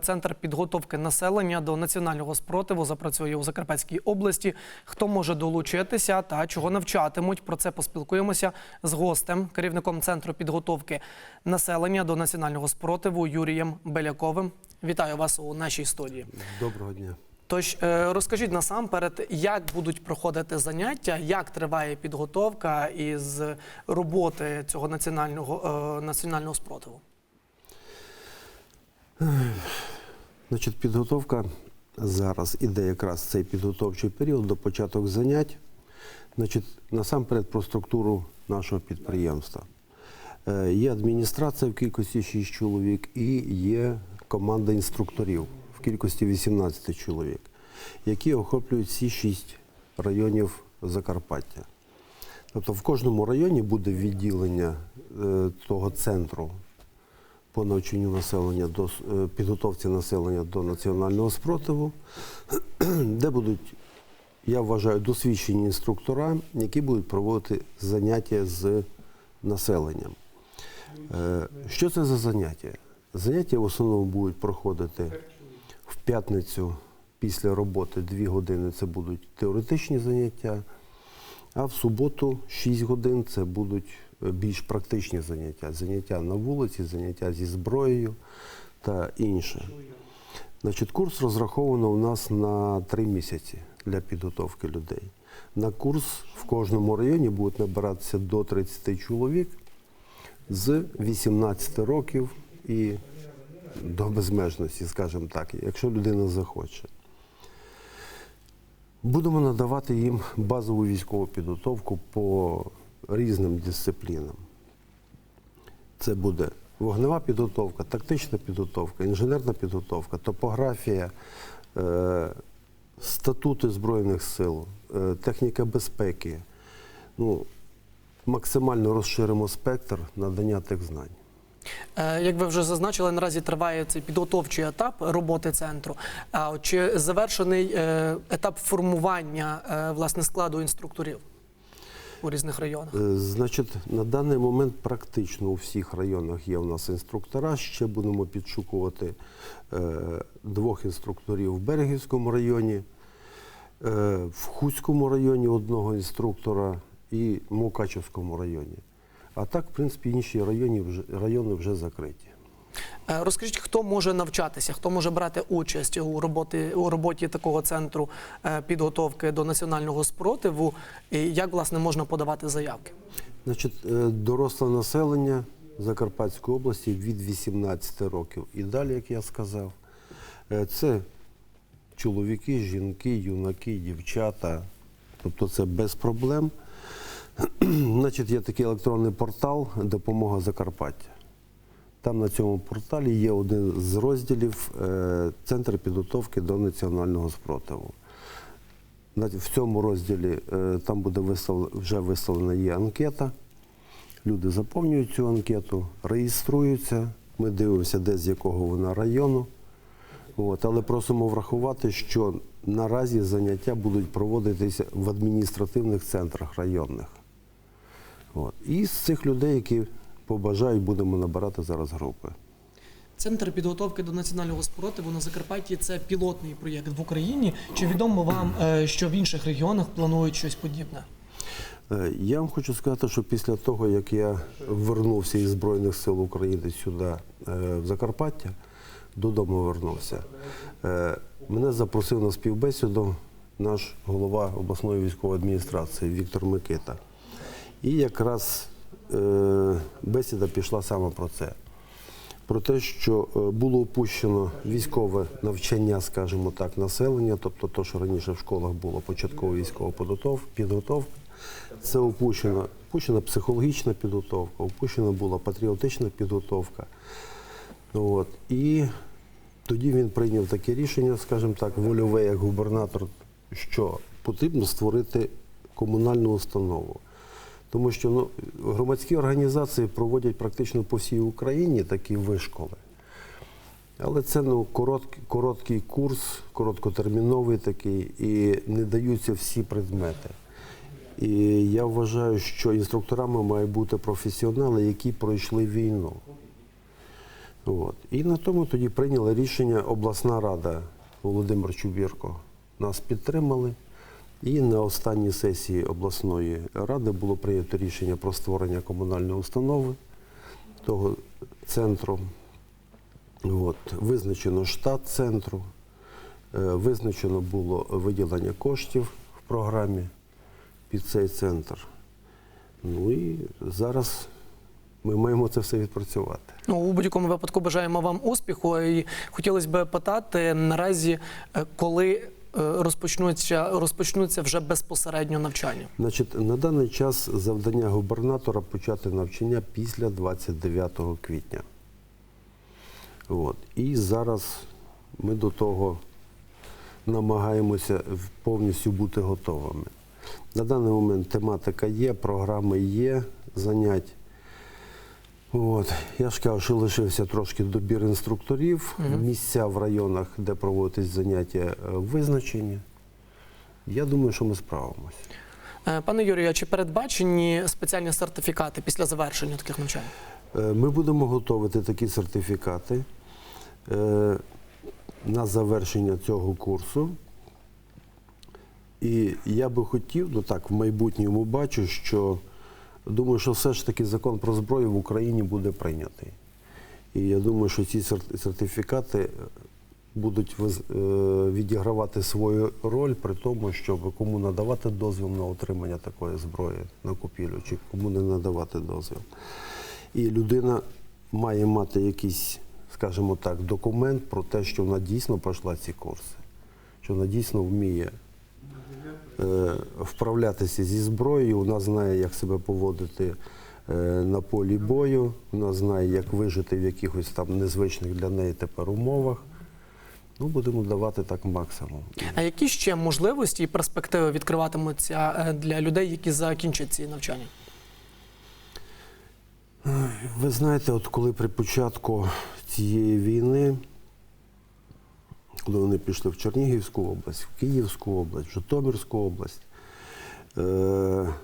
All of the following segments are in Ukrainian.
Центр підготовки населення до національного спротиву запрацює у Закарпатській області. Хто може долучитися та чого навчатимуть? Про це поспілкуємося з гостем, керівником центру підготовки населення до національного спротиву Юрієм Беляковим. Вітаю вас у нашій студії. Доброго дня. Тож е, розкажіть насамперед, як будуть проходити заняття, як триває підготовка із роботи цього національного е, національного спротиву. Значить, підготовка зараз іде якраз цей підготовчий період до початок занять. Значить, насамперед про структуру нашого підприємства. Е, Є адміністрація в кількості 6 чоловік і є команда інструкторів в кількості 18 чоловік, які охоплюють всі 6 районів Закарпаття. Тобто в кожному районі буде відділення е, того центру по навчанню населення до е, підготовці населення до національного спротиву, де будуть, я вважаю, досвідчені інструктора, які будуть проводити заняття з населенням. Е, Що це за заняття? Заняття в основному будуть проходити в п'ятницю після роботи 2 години це будуть теоретичні заняття, а в суботу 6 годин це будуть більш практичні заняття. Заняття на вулиці, заняття зі зброєю та інше. Значить, курс розраховано у нас на 3 місяці для підготовки людей. На курс в кожному районі будуть набиратися до 30 чоловік з 18 років і до безмежності, скажімо так, якщо людина захоче. Будемо надавати їм базову військову підготовку по різним дисциплінам. Це буде вогнева підготовка, тактична підготовка, інженерна підготовка, топографія, е, статути Збройних сил, е, техніка безпеки. Ну, максимально розширимо спектр надання тих знань. Е, Як ви вже зазначили, наразі триває цей підготовчий етап роботи центру. А чи завершений етап формування власне складу інструкторів у різних районах? Е, Значить, на даний момент практично у всіх районах є у нас інструктора. Ще будемо підшукувати е, двох інструкторів в Берегівському районі, е, в Хуському районі одного інструктора і в Мукачевському районі. А так, в принципі, інші райони райони вже закриті. Е, Розкажіть, хто може навчатися, хто може брати участь у роботі у роботі такого центру е, підготовки до національного спротиву, і як власне можна подавати заявки? Значить, е, доросле населення Закарпатської області від 18 років і далі, як я сказав, це чоловіки, жінки, юнаки, дівчата. Тобто це без проблем. Значить, є такий електронний портал Допомога Закарпаття. Там на цьому порталі є один з розділів е, Центр підготовки до національного спротиву. В цьому розділі е, там буде вистав, вже виставлена є анкета. Люди заповнюють цю анкету, реєструються. Ми дивимося, де з якого вона району. От, але просимо врахувати, що наразі заняття будуть проводитися в адміністративних центрах районних. От. І з цих людей, які побажають, будемо набирати зараз групи. Центр підготовки до національного спротиву на Закарпатті це пілотний проєкт в Україні. Чи відомо вам, е, що в інших регіонах планують щось подібне? Е, Я вам хочу сказати, що після того, як я вернувся із Збройних сил України сюди, е, в Закарпаття, додому вернувся, мене запросив на співбесіду наш голова обласної військової адміністрації Віктор Микита. І якраз бесіда пішла саме про це. Про те, що е, було опущено військове навчання, скажімо так, населення, тобто те, що раніше в школах було початкова військова підготовка, це опущена, опущена психологічна підготовка, опущена була патріотична підготовка. От. І тоді він прийняв таке рішення, скажімо так, вольове як губернатор, що потрібно створити комунальну установу. Тому що ну, громадські організації проводять практично по всій Україні такі вишколи. Але це ну, короткий, короткий курс, короткотерміновий такий, і не даються всі предмети. І я вважаю, що інструкторами мають бути професіонали, які пройшли війну. От. І на тому тоді прийняла рішення обласна рада Володимир Чубірко. Нас підтримали. І на останній сесії обласної ради було прийнято рішення про створення комунальної установи того центру. От. Визначено штат центру, е, визначено було виділення коштів в програмі під цей центр. Ну і зараз ми маємо це все відпрацювати. Ну, у будь-якому випадку бажаємо вам успіху. І хотілося б питати наразі, е, коли розпочнуться, розпочнуться вже безпосередньо навчання. Значить, на даний час завдання губернатора почати навчання після 29 квітня. От. І зараз ми до того намагаємося повністю бути готовими. На даний момент тематика є, програми є, занять. От. Я ж кажу, що лишився трошки добір інструкторів, місця в районах, де проводитись заняття, е, визначені. Я думаю, що ми справимося. Е, Пане Юрію, а чи передбачені спеціальні сертифікати після завершення таких навчань? Е, Ми будемо готувати такі сертифікати на завершення цього курсу. І я би хотів, ну так, в майбутньому бачу, що думаю, що все ж таки закон про зброю в Україні буде прийнятий. І я думаю, що ці сертифікати е, будуть е, відігравати свою роль при тому, щоб кому надавати дозвіл на отримання такої зброї на купівлю, чи кому не надавати дозвіл. І людина має мати якийсь, скажімо так, документ про те, що вона дійсно пройшла ці курси, що вона дійсно вміє вправлятися зі зброєю, вона знає, як себе поводити е, на полі бою, вона знає, як вижити в якихось там незвичних для неї тепер умовах. Ну, будемо давати так максимум. А які ще можливості і перспективи відкриватимуться е, для людей, які закінчать ці навчання? Ви знаєте, от коли при початку цієї війни, коли вони пішли в Чернігівську область, в Київську область, в Житомирську область, е-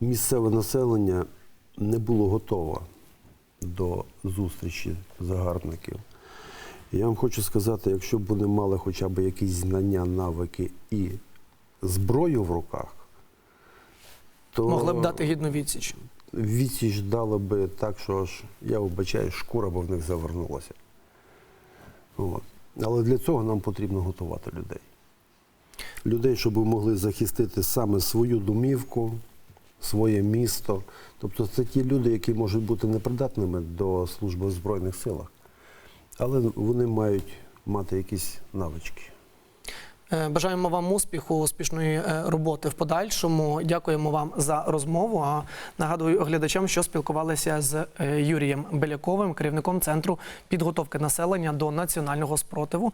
місцеве населення не було готове до зустрічі загарбників. Я вам хочу сказати, якщо б вони мали хоча б якісь знання, навики і зброю в руках, то Могли б дати гідну відсіч. відсіч дали би так, що аж, я вибачаю, шкура б в них завернулася. От. Але для цього нам потрібно готувати людей. Людей, щоб могли захистити саме свою домівку, своє місто. Тобто це ті люди, які можуть бути непридатними до служби в Збройних силах, але вони мають мати якісь навички. Е, Бажаємо вам успіху, успішної е, роботи в подальшому. Дякуємо вам за розмову. А нагадую глядачам, що спілкувалися з е, Юрієм Беляковим, керівником центру підготовки населення до національного спротиву.